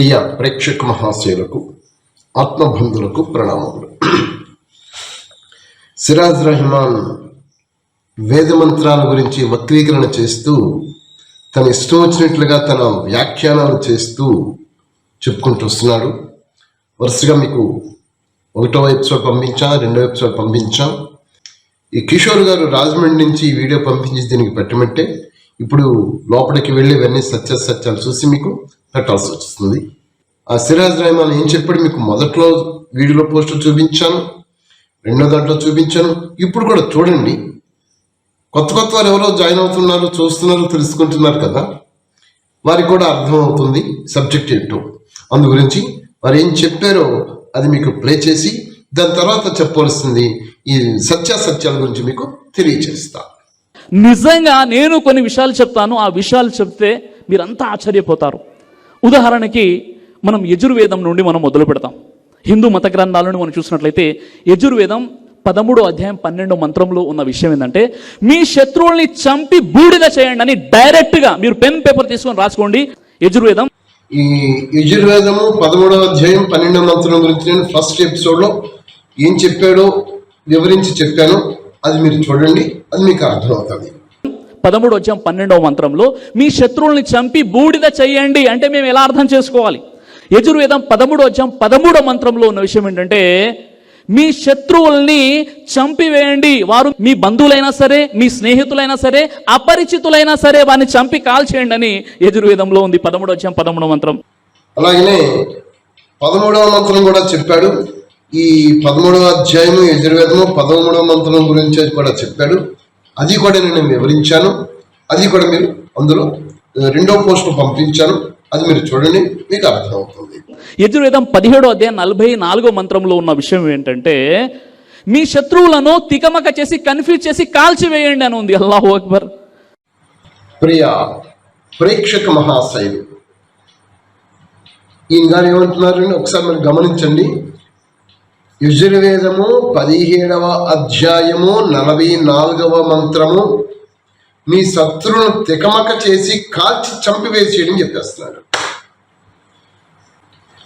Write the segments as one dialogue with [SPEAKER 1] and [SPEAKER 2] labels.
[SPEAKER 1] ప్రియ ప్రేక్షక మహాశయులకు ఆత్మబంధులకు ప్రణామములు. సిరాజ్ రెహమాన్ వేద మంత్రాల గురించి వక్రీకరణ చేస్తూ తన ఇష్టం వచ్చినట్లుగా తన వ్యాఖ్యానాలు చేస్తూ చెప్పుకుంటూ వస్తున్నాడు. వరుసగా మీకు ఒకటో ఎపిసోడ్ పంపించా రెండో ఎపిసోడ్ పంపించాం. ఈ కిషోర్ గారు రాజమండ్రి నుంచి ఈ వీడియో పంపించి దీనికి పెట్టమంటే ఇప్పుడు లోపలికి వెళ్ళి ఇవన్నీ సత్య సత్యాలు చూసి మీకు పెట్టాల్సి వస్తుంది. ఆ సిరాజ్ రెహమాన్ ఏం చెప్పాడు? మీకు మొదట్లో వీడియోలో పోస్టర్ చూపించాను రెండో దాంట్లో చూపించాను. ఇప్పుడు కూడా చూడండి. కొత్త కొత్త వారు ఎవరో జాయిన్ అవుతున్నారు చూస్తున్నారు తెలుసుకుంటున్నారు కదా. వారికి కూడా అర్థం అవుతుంది సబ్జెక్ట్ ఏంటో. అందు గురించి వారు ఏం చెప్పారో అది మీకు ప్లే చేసి దాని తర్వాత చెప్పవలసింది ఈ సత్యాసత్యాల గురించి మీకు తెలియచేస్తా.
[SPEAKER 2] నిజంగా నేను కొన్ని విషయాలు చెప్తాను. ఆ విషయాలు చెప్తే మీరంతా ఆశ్చర్యపోతారు. ఉదాహరణకి మనం యజుర్వేదం నుండి మనం మొదలు పెడతాం. హిందూ మత గ్రంథాలను మనం చూసినట్లయితే యజుర్వేదం పదమూడో అధ్యాయం పన్నెండో మంత్రంలో ఉన్న విషయం ఏంటంటే మీ శత్రువుల్ని చంపి బూడిద చేయండి అని డైరెక్ట్గా మీరు పెన్ పేపర్ తీసుకొని రాసుకోండి. యజుర్వేదం
[SPEAKER 1] ఈ యజుర్వేదము పదమూడవ అధ్యాయం పన్నెండవ మంత్రం గురించి నేను ఫస్ట్ ఎపిసోడ్లో ఏం చెప్పాడో వివరించి చెప్పాను. అది మీరు చూడండి అది మీకు అర్థమవుతుంది.
[SPEAKER 2] పదమూడు వచ్చాం పన్నెండవ మంత్రంలో మీ శత్రువుల్ని చంపి బూడిద చేయండి. అంటే మేము ఎలా అర్థం చేసుకోవాలి? యజుర్వేదం పదమూడు వచ్చాం పదమూడవ మంత్రంలో ఉన్న విషయం ఏంటంటే మీ శత్రువుల్ని చంపివేయండి. వారు మీ బంధువులైనా సరే మీ స్నేహితులైనా సరే అపరిచితులైనా సరే వారిని చంపి కాల్చేయండి అని యజుర్వేదంలో ఉంది పదమూడు వచ్చాం పదమూడవ మంత్రం.
[SPEAKER 1] అలాగనే పదమూడవ మంత్రం కూడా చెప్పాడు. ఈ పదమూడవ అధ్యాయము యజుర్వేదము పదమూడవ మంత్రం గురించి కూడా చెప్పాడు. అది కూడా నేను వివరించాను. అది కూడా మీరు అందులో రెండో పోస్ట్ పంపించాను. అది మీరు చూడండి మీకు అర్థమవుతుంది.
[SPEAKER 2] యజుర్వేదం పదిహేడో అధ్యాయం నలభై నాలుగో మంత్రంలో ఉన్న విషయం ఏంటంటే మీ శత్రువులను తికమక చేసి కన్ఫ్యూజ్ చేసి కాల్చివేయండి అని ఉంది. అల్లాహు అక్బర్.
[SPEAKER 1] ప్రియ ప్రేక్షక మహాశైలు. ఈయన గారు ఏమంటున్నారండి? ఒకసారి మీరు గమనించండి. యజుర్వేదము పదిహేడవ అధ్యాయము నలభై నాలుగవ మంత్రము. మీ శత్రువును తికమక చేసి కాల్చి చంపివేసేయడం చెప్పేస్తున్నాడు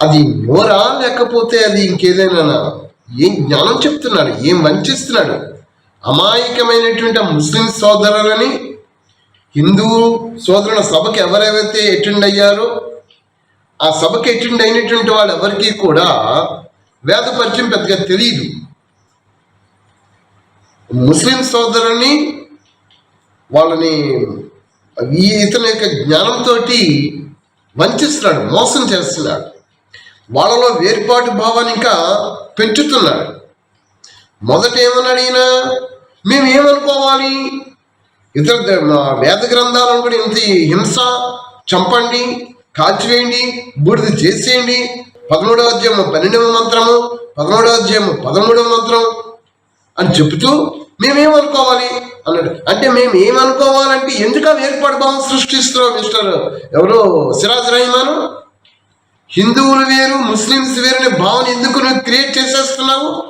[SPEAKER 1] అది నోరా లేకపోతే అది ఇంకేదైనా? ఏం జ్ఞానం చెప్తున్నాడు ఏం వంచిస్తున్నాడు అమాయకమైనటువంటి ఆ ముస్లిం సోదరులని హిందూ సోదరుల సభకు ఎవరెవరైతే అటెండ్ అయ్యారో ఆ సభకు అటెండ్ అయినటువంటి వాళ్ళు ఎవరికి కూడా వేద పరిచయం పెద్దగా తెలియదు ముస్లిం సోదరుని వాళ్ళని ఈ ఇతని యొక్క జ్ఞానంతో వంచిస్తున్నాడు మోసం చేస్తున్నాడు. వాళ్ళలో వేర్పాటు భావాన్ని ఇంకా పెంచుతున్నాడు. మొదట ఏమన్నాడు అడిగినా మేము ఏమనుకోవాలి? ఇతర మా వేద గ్రంథాలను కూడా ఇంత హింస చంపండి కాల్చివేయండి బూడిద చేసేయండి పదమూడవ అధ్యాయము పన్నెండవ మంత్రము పదమూడవ అధ్యాయము పదమూడవ మంత్రం అని చెబుతూ మేమేమనుకోవాలి? అన్నాడు. అంటే మేము ఏమనుకోవాలంటే ఎందుకు ఆ వేర్పాటు సృష్టిస్తున్నాం మిస్టర్? ఎవరు? సిరాజ్ రహమాను? హిందువులు వేరు ముస్లిమ్స్ వేరు అనే భావన ఎందుకు నువ్వు క్రియేట్ చేసేస్తున్నావు?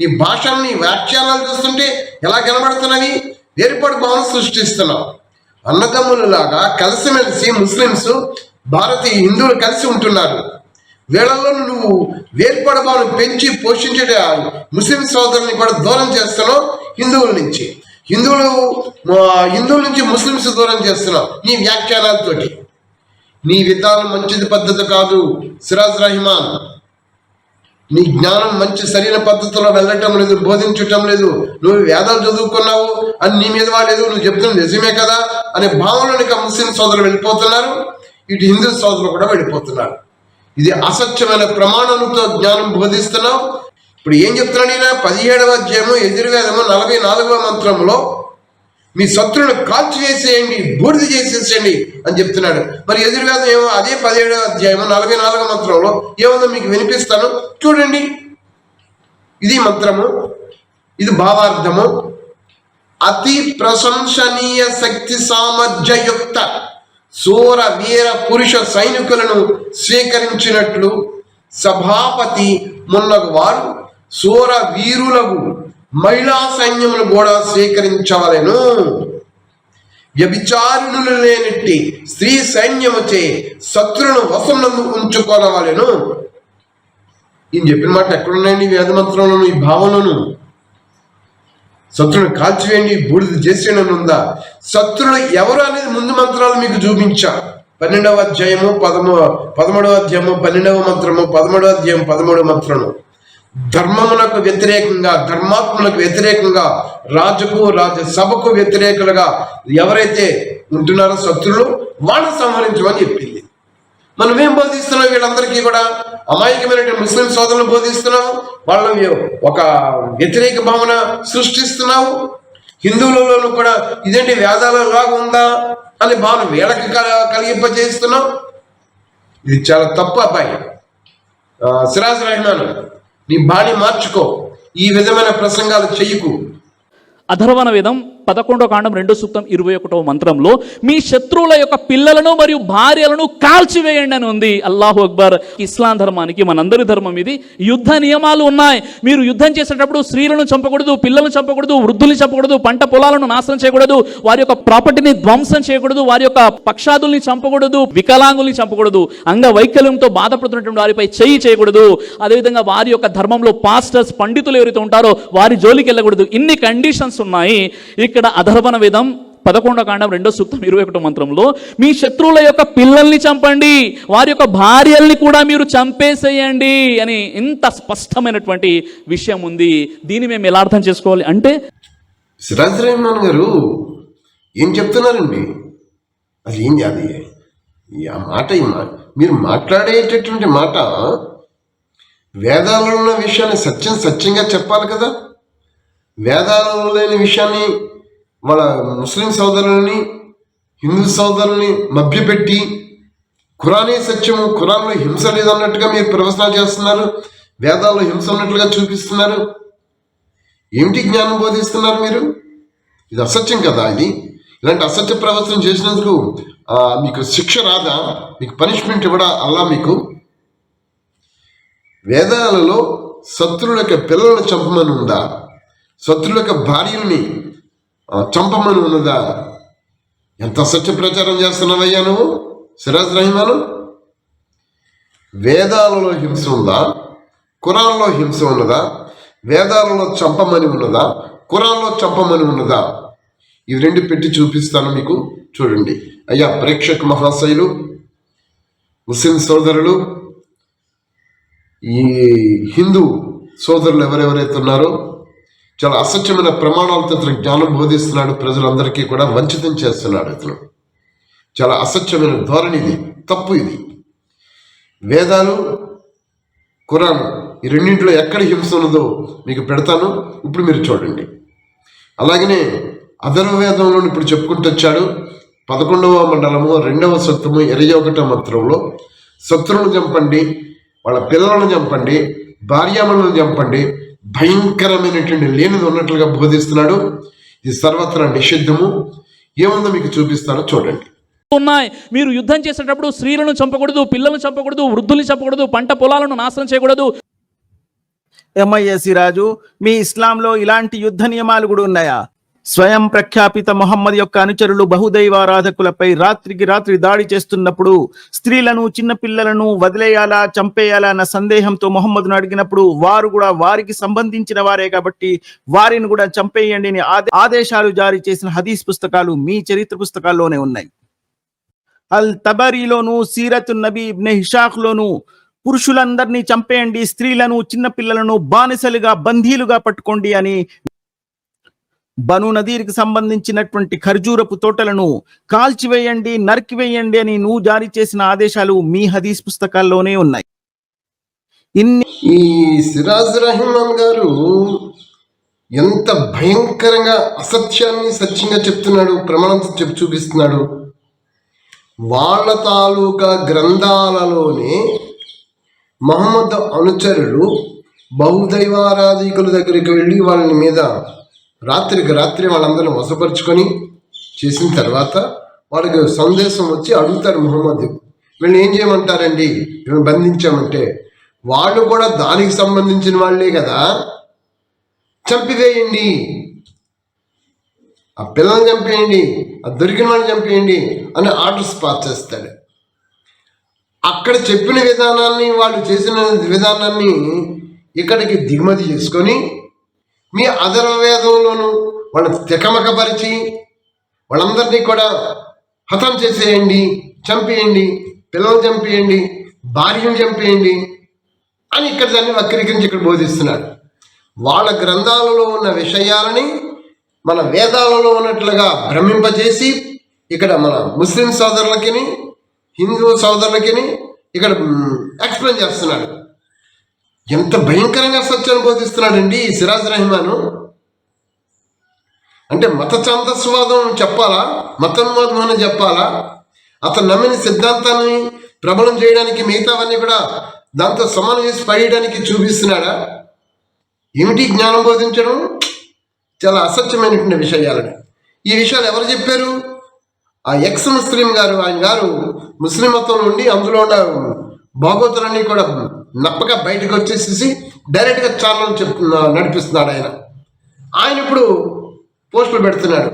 [SPEAKER 1] నీ భాషను నీ వ్యాఖ్యానాలు చూస్తుంటే ఎలా కనబడుతున్నవి? ఏర్పాటు భావన సృష్టిస్తున్నావు. అన్నదమ్ములలాగా కలిసిమెలిసి ముస్లిమ్స్ భారతీయ హిందువులు కలిసి ఉంటున్నారు. వీళ్ళల్లో నువ్వు వేర్పడబాను పెంచి పోషించే ముస్లిం సోదరుని కూడా దూరం చేస్తున్నావు హిందువుల నుంచి. హిందువులు హిందువుల నుంచి ముస్లిమ్స్ దూరం చేస్తున్నావు నీ వ్యాఖ్యానాలతోటి. నీ విధానం మంచిది పద్ధతి కాదు సిరాజ్ రహిమాన్. నీ జ్ఞానం మంచి సరైన పద్ధతిలో వెళ్ళటం లేదు బోధించటం లేదు. నువ్వు వేదాలు చదువుకున్నావు అని నీ మీద వాడలేదు నువ్వు చెప్తున్నది నిజమే కదా? అనే భావనలోనికి ముస్లిం సోదరులు వెళ్ళిపోతున్నారు. ఇటు హిందూ సోదరులు కూడా వెళ్ళిపోతున్నారు. ఇది అసత్యమైన ప్రమాణంతో జ్ఞానం బోధిస్తున్నావు. ఇప్పుడు ఏం చెప్తున్నాడు ఈయన? పదిహేడవ అధ్యాయము ఎదురువేదము నలభై నాలుగవ మంత్రంలో మీ శత్రువును కాల్చి చేసేయండి బూడిద చేసేసేయండి అని చెప్తున్నాడు. మరి ఎదురువేదం ఏమో అదే పదిహేడవ అధ్యాయము నలభై నాలుగవ మంత్రంలో ఏముందో మీకు వినిపిస్తాను. చూడండి. ఇది మంత్రము ఇది భావార్థము. అతి ప్రశంసనీయ శక్తి సామర్థ్యయుక్త. సూర వీర పురుష సైనికులను స్వీకరించినట్లు సభాపతి మున్నగు వారు సూర వీరులకు మహిళా సైన్యములు కూడా స్వీకరించవలెను. వ్యభిచారిణులు లేనిట్టి స్త్రీ సైన్యముచే శత్రులను వశంనందు ఉంచుకోనవలను. ఈయన చెప్పిన మాట ఎక్కడున్నాయండి వేదమంత్రంలోను వేద ఈ భావంలోను శత్రుని కాల్చివేయండి బూడిద చేసేయడం ఉందా శత్రులు ఎవరు అనేది ముందు మంత్రాలు మీకు చూపించా. పన్నెండవ అధ్యాయము పదమూ పదమూడవ అధ్యాయము పన్నెండవ మంత్రము పదమూడవ అధ్యాయం పదమూడవ మంత్రము. ధర్మమునకు వ్యతిరేకంగా ధర్మాత్ములకు వ్యతిరేకంగా రాజుకు రాజసభకు వ్యతిరేకులుగా ఎవరైతే ఉంటున్నారో శత్రులు వాళ్ళని సంహరించమని చెప్పింది. మనం ఏం బోధిస్తున్నాం వీళ్ళందరికీ కూడా? అమాయకమైన ముస్లిం సోదరులు బోధిస్తున్నావు వాళ్ళని ఒక వ్యతిరేక భావన సృష్టిస్తున్నావు. హిందువులలోనూ కూడా ఇదేంటి వేదాల లాగా ఉందా అని భావన వీళ్ళకి కలిగింపజేస్తున్నాం. కలిగింపజేస్తున్నావు ఇది చాలా తప్పు అబ్బాయి. సిరాజ్ రెహమాన్ నీ బాణి మార్చుకో. ఈ విధమైన ప్రసంగాలు చెయ్యకు
[SPEAKER 2] అధర్వణ విధం పదకొండో కాండం రెండో సూక్తం ఇరవై ఒకటో మంత్రంలో మీ శత్రువుల యొక్క పిల్లలను మరియు భార్యలను కాల్చివేయండి అని ఉంది. అల్లాహు అక్బర్. ఇస్లాం ధర్మానికి మనందరి ధర్మం ఇది. యుద్ధ నియమాలు ఉన్నాయి. మీరు యుద్ధం చేసేటప్పుడు స్త్రీలను చంపకూడదు పిల్లలను చంపకూడదు వృద్ధుల్ని చంపకూడదు పంట పొలాలను నాశనం చేయకూడదు వారి యొక్క ప్రాపర్టీని ధ్వంసం చేయకూడదు వారి యొక్క పక్షాదుల్ని చంపకూడదు వికలాంగుల్ని చంపకూడదు అంగవైకల్యంతో బాధపడుతున్నటువంటి వారిపై చేయి చేయకూడదు. అదేవిధంగా వారి యొక్క ధర్మంలో పాస్టర్స్ పండితులు ఎవరైతే ఉంటారో వారి జోలికి వెళ్ళకూడదు. ఇన్ని కండిషన్స్ ఉన్నాయి. ఇక్కడ అధర్వణ విధం పదకొండో కాండం రెండో సూక్తం ఇరవై ఒకటో మంత్రంలో మీ శత్రువుల యొక్క పిల్లల్ని చంపండి వారి యొక్క భార్యల్ని కూడా మీరు చంపేసేయండి అని ఇంత స్పష్టమైనటువంటి విషయం ఉంది. దీన్ని మేము ఎలా అర్థం చేసుకోవాలి అంటే
[SPEAKER 1] సిరాజ్ గారు ఏం చెప్తున్నారండి? అది ఏం అది ఆ మాట మీరు మాట్లాడేటటువంటి మాట వేదాలలో ఉన్న విషయాన్ని సత్యం సత్యంగా చెప్పాలి కదా? వేదాలలో లేని విషయాన్ని వాళ్ళ ముస్లిం సోదరులని హిందూ సోదరుల్ని మభ్యపెట్టి ఖురానే సత్యము ఖురాన్లో హింస లేదన్నట్టుగా మీరు ప్రవచన చేస్తున్నారు వేదాల్లో హింస ఉన్నట్లుగా చూపిస్తున్నారు. ఏమిటి జ్ఞానం బోధిస్తున్నారు మీరు? ఇది అసత్యం కదా ఇది. ఇలాంటి అసత్య ప్రవచనం చేసినందుకు మీకు శిక్ష రాదా? మీకు పనిష్మెంట్ ఇవ్వడా అలా మీకు? వేదాలలో శత్రువుల యొక్క పిల్లలను చంపమని ఉందా? శత్రువుల యొక్క భార్యల్ని చంపమని ఉన్నదా? ఎంత సత్య ప్రచారం చేస్తున్నావయ్యా నువ్వు? సిరాజ్ రహిమాను? వేదాలలో హింస ఉందా? ఖురాన్లో హింస ఉన్నదా? వేదాలలో చంపమని ఉన్నదా? ఖురాన్లో చంపమని ఉన్నదా? ఇవి రెండు పెట్టి చూపిస్తాను మీకు. చూడండి. అయ్యా ప్రేక్షక మహాశయులు ముస్లిం సోదరులు ఈ హిందూ సోదరులు ఎవరెవరైతే ఉన్నారో చాలా అసత్యమైన ప్రమాణాలతో ఇతను జ్ఞానం బోధిస్తున్నాడు. ప్రజలందరికీ కూడా వంచితం చేస్తున్నాడు ఇతను. చాలా అసత్యమైన ధోరణి ఇది తప్పు ఇది. వేదాలు ఖురాన్ ఈ రెండింటిలో ఎక్కడ హింస ఉన్నదో మీకు పెడతాను. ఇప్పుడు మీరు చూడండి. అలాగనే అధర్వవేదంలో ఇప్పుడు చెప్పుకుంటూ వచ్చాడు. పదకొండవ మండలము రెండవ సత్రము ఇరవై ఒకటవ మంత్రంలో శత్రువులను చంపండి వాళ్ళ పిల్లలను చంపండి భార్యామలను చంపండి భయంకరమైనటువంటి లేనిది ఉన్నట్లుగా బోధిస్తున్నాడు. ఇది సర్వత్రా నిషిద్ధము. ఏముందో మీకు చూపిస్తానో చూడండి.
[SPEAKER 2] ఉన్నాయి. మీరు యుద్ధం చేసేటప్పుడు స్త్రీలను చంపకూడదు పిల్లలను చంపకూడదు వృద్ధుల్ని చంపకూడదు పంట పొలాలను నాశనం చేయకూడదు.
[SPEAKER 3] ఎంఐఎస్సి రాజు మీ ఇస్లాంలో ఇలాంటి యుద్ధ నియమాలు కూడా ఉన్నాయా? స్వయం ప్రఖ్యాపిత మొహమ్మద్ యొక్క అనుచరులు బహుదైవారాధకులపై రాత్రికి రాత్రి దాడి చేస్తున్నప్పుడు స్త్రీలను చిన్న పిల్లలను వదిలేయాలా చంపేయాలా అన్న సందేహంతో మొహమ్మద్ను అడిగినప్పుడు వారు కూడా వారికి సంబంధించిన వారే కాబట్టి వారిని కూడా చంపేయండి అని ఆదేశాలు జారీ చేసిన హదీస్ పుస్తకాలు మీ చరిత్ర పుస్తకాల్లోనే ఉన్నాయి. అల్ తబరీలోను సీరతు నబీ ఇబ్నె హిషాక్లోను పురుషులందరినీ చంపేయండి స్త్రీలను చిన్న పిల్లలను బానిసలుగా బందీలుగా పట్టుకోండి అని బను నదీరికి సంబంధించినటువంటి ఖర్జూరపు తోటలను కాల్చివేయండి నరికివేయండి అని నువ్వు జారీ చేసిన ఆదేశాలు మీ హదీస్ పుస్తకాల్లోనే ఉన్నాయి. ఇన్ని
[SPEAKER 1] ఈ సిరాజ్ రహమాన్ గారు ఎంత భయంకరంగా అసత్యాన్ని సత్యంగా చెప్తున్నాడు ప్రమాణంతో చెప్పి చూపిస్తున్నాడు. వాళ్ళ తాలూకా గ్రంథాలలోనే మహమ్మద్ అనుచరులు బహుదైవారాధికుల దగ్గరికి వెళ్ళి వాళ్ళని మీద రాత్రికి రాత్రి వాళ్ళందరిని వసపరుచుకొని చేసిన తర్వాత వాళ్ళకి సందేశం వచ్చి అడుగుతారు ముహమ్మద్. వీళ్ళని ఏం చేయమంటారండి? మేము బంధించామంటే. వాళ్ళు కూడా దానికి సంబంధించిన వాళ్ళే కదా. చంపివేయండి. ఆ పిల్లల్ని చంపేయండి ఆ దొరికిన వాళ్ళని చంపేయండి అని ఆర్డర్స్ పాస్ చేస్తాడు. అక్కడ చెప్పిన విధానాన్ని వాళ్ళు చేసిన విధానాన్ని ఇక్కడికి దిగుమతి చేసుకొని మీ అధర్వవేదంలోను వాళ్ళని తికమకపరిచి వాళ్ళందరినీ కూడా హతం చేసేయండి చంపేయండి పిల్లలు చంపేయండి భార్యను చంపేయండి అని ఇక్కడ దాన్ని వక్రీకరించి ఇక్కడ బోధిస్తున్నాడు. వాళ్ళ గ్రంథాలలో ఉన్న విషయాలని మన వేదాలలో ఉన్నట్లుగా భ్రమింపజేసి ఇక్కడ మన ముస్లిం సోదరులకిని హిందూ సోదరులకి ఇక్కడ ఎక్స్ప్లెయిన్ చేస్తున్నాడు. ఎంత భయంకరంగా సత్యాన్ని బోధిస్తున్నాడండి ఈ సిరాజ్ రెహమాను? అంటే మత ఛాందస్వాదం చెప్పాలా? మతోన్మాదం అని చెప్పాలా? అతను నమ్మిన సిద్ధాంతాన్ని ప్రబలం చేయడానికి మిగతావన్నీ కూడా దాంతో సమానం చేసి పడేయడానికి చూపిస్తున్నాడా? ఏమిటి జ్ఞానం బోధించడం? చాలా అసత్యమైనటువంటి విషయాలని. ఈ విషయాలు ఎవరు చెప్పారు? ఆ ఎక్స్ ముస్లిం గారు ఆయన గారు ముస్లిం మతం నుండి అందులో ఉన్న భాగవతులన్నీ కూడా నప్పగా బయటకు వచ్చేసేసి డైరెక్ట్గా ఛానల్ చెప్తు నడిపిస్తున్నాడు ఆయన. ఆయన ఇప్పుడు పోస్టులు పెడుతున్నాడు.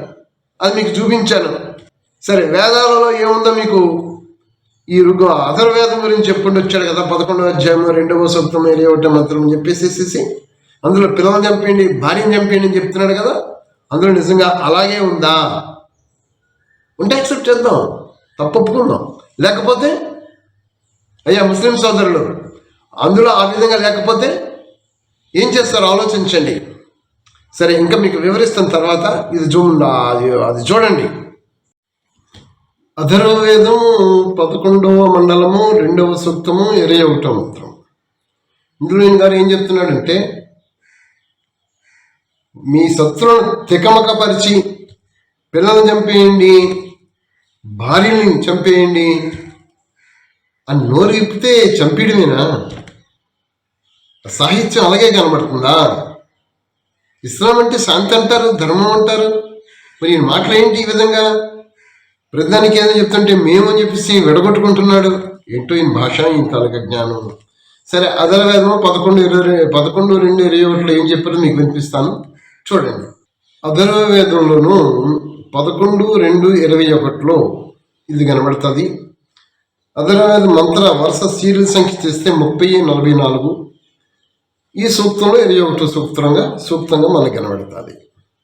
[SPEAKER 1] అది మీకు చూపించాను. సరే వేదాలలో ఏముందో మీకు ఈ రుగు అధర్వేదం గురించి చెప్పుకుంటూ వచ్చాడు కదా పదకొండవ అధ్యాయం రెండవ సూక్తం ఇరవై ఒకటో మంత్రం అని చెప్పేసేసి అందులో పిల్లల్ని చంపేయండి భార్యను చంపేయండి అని చెప్తున్నాడు కదా అందులో నిజంగా అలాగే ఉందా? ఉంటే యాక్సెప్ట్ చేద్దాం తప్పు ఒప్పుకుందాం లేకపోతే అయ్యా ముస్లిం సోదరులు అందులో ఆ విధంగా లేకపోతే ఏం చేస్తారో? ఆలోచించండి. సరే ఇంకా మీకు వివరిస్తాను తర్వాత. ఇది చూ అది అది చూడండి. అధర్వవేదం పదకొండవ మండలము రెండవ సూక్తము ఇరవై ఒకటో మంత్రం ఇందులో గారు ఏం చెప్తున్నాడంటే మీ శత్రువులను తికమకపరిచి పిల్లల్ని చంపేయండి భార్యని చంపేయండి అని నోరు ఇప్పితే చంపేయడమేనా? సాహిత్యం అలాగే కనబడుతుందా? ఇస్లాం అంటే శాంతి అంటారు ధర్మం అంటారు. మరి మాట్లాడేంటి మాటలు ఏంటి ఈ విధంగా? ప్రతిదానికి ఏదో చెప్తుంటే మేమని చెప్పేసి విడగొట్టుకుంటున్నాడు. ఏంటో ఈయన భాష ఈయన తలక జ్ఞానం. సరే అధర్వేదము పదకొండు ఇరవై పదకొండు రెండు ఇరవై ఒకటిలో ఏం చెప్పారో మీకు వినిపిస్తాను. చూడండి. అధర్వవేదంలోను పదకొండు రెండు ఇరవై ఒకటిలో ఇది కనబడుతుంది. అధర్వవేద మంత్ర వరుస సీరియల్ సంఖ్య చేస్తే ముప్పై నలభై నాలుగు. ఈ సూక్తంలో ఇరవై ఒకటో సూక్తంగా సూక్తంగా మనకు కనబడుతుంది.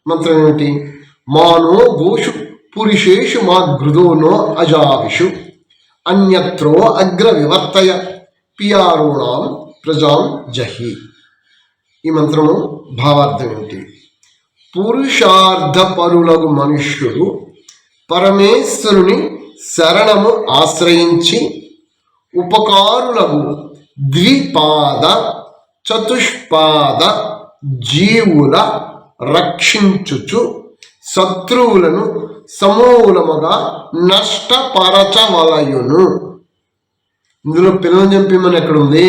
[SPEAKER 1] మంత్రం ఏమిటి? మానో గోషు పురుషేషు మా గృదోనో అజావిషు. అన్యత్రో అగ్ర వివర్తయ పియారోణాం ప్రజాం జహి. ఈ మంత్రము భావార్థం ఏమిటి? పురుషార్థ పరులగు మనుష్యుడు పరమేశ్వరుని శరణము ఆశ్రయించి ఉపకారులకు ద్విపాద చతుష్పాద జీవుల రక్షించుచు శత్రువులను సమూలముగా నష్టపరచవలయును. ఇందులో పిల్లలు చంపిమని ఎక్కడ ఉంది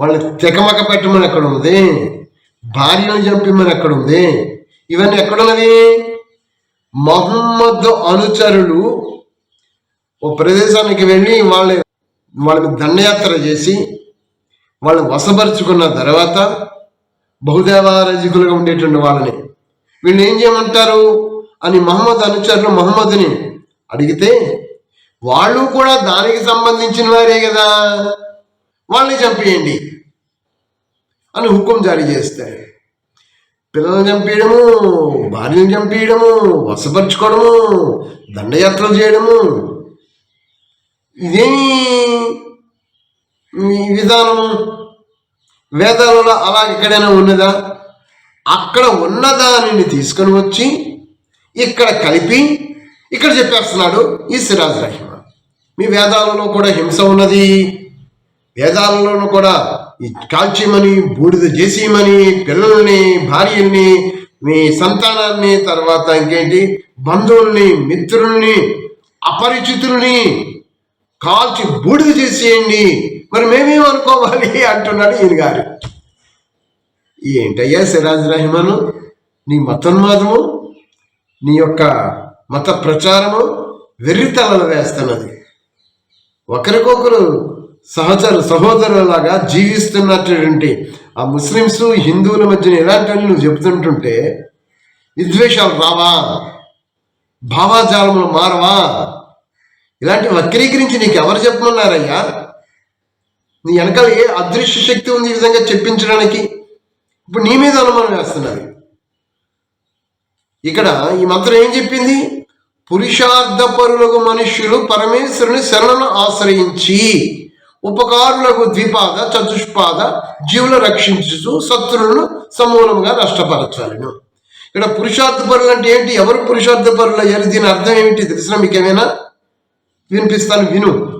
[SPEAKER 1] వాళ్ళని తెకమక పెట్టమని ఎక్కడ ఉంది భార్యను చంపిమని ఎక్కడ ఉంది ఇవన్నీ ఎక్కడున్నవి? మహమ్మద్ అనుచరులు ఓ ప్రదేశానికి వెళ్ళి వాళ్ళ వాళ్ళని దండయాత్ర చేసి వాళ్ళని వశపరుచుకున్న తర్వాత బహుదేవారజకులుగా ఉండేటువంటి వాళ్ళని. వీళ్ళు ఏం చేయమంటారు? అని మహమ్మద్ అనుచరులు మహమ్మద్ని అడిగితే వాళ్ళు కూడా దానికి సంబంధించిన వారే కదా వాళ్ళని చంపేయండి అని హుకుం జారీ చేస్తారు. పిల్లల్ని చంపేయడము భార్యను చంపేయడము వశపరుచుకోవడము దండయాత్రలు చేయడము ఇదేమి విధానము వేదాలలో అలా ఎక్కడైనా ఉన్నదా? అక్కడ ఉన్నదానిని తీసుకొని వచ్చి ఇక్కడ కలిపి ఇక్కడ చెప్పేస్తున్నాడు ఈ సిరాజ్ రహీమ. మీ వేదాలలో కూడా హింస ఉన్నది. వేదాలలోనూ కూడా ఈ కాల్చేయమని బూడిద చేసేయమని పిల్లల్ని భార్యల్ని మీ సంతానాన్ని తర్వాత ఇంకేంటి? బంధువుల్ని మిత్రుల్ని అపరిచితుల్ని కాల్చి బూడిద చేసేయండి. మరి మేమేం అనుకోవాలి అంటున్నాడు ఈయన గారు. ఏంటయ్యా సిరాజ్ రహమాను? నీ మతోన్మాదము నీ యొక్క మత ప్రచారము వెర్రితలలు వేస్తున్నది. ఒకరికొకరు సహచరు సహోదరులాగా జీవిస్తున్నటువంటి ఆ ముస్లిమ్స్ హిందువుల మధ్యన ఎలాంటి నువ్వు చెబుతుంటుంటే విద్వేషాలు రావా? భావాజాలములు మారవా? ఇలాంటి వక్రీకరించి నీకు ఎవరు చెప్పమన్నారయ్యా నీ వెనకాల ఏ అదృశ్య శక్తి ఉంది ఈ విధంగా చెప్పించడానికి? ఇప్పుడు నీ మీద అనుమానం వేస్తున్నారు ఇక్కడ ఈ మంత్రం ఏం చెప్పింది? పురుషార్థ పరులకు మనుష్యులు పరమేశ్వరుని శరణను ఆశ్రయించి ఉపకారులకు ద్విపాద చతుష్పాద జీవులు రక్షించుచు శత్రువులను సమూలంగా నష్టపరచాలను ఇక్కడ పురుషార్థ పరులు అంటే ఏంటి? ఎవరు పురుషార్థ పరులు అయ్యారు? దీని అర్థం ఏమిటి? తెలిసిన మీకేమైనా వినిపిస్తాను విను.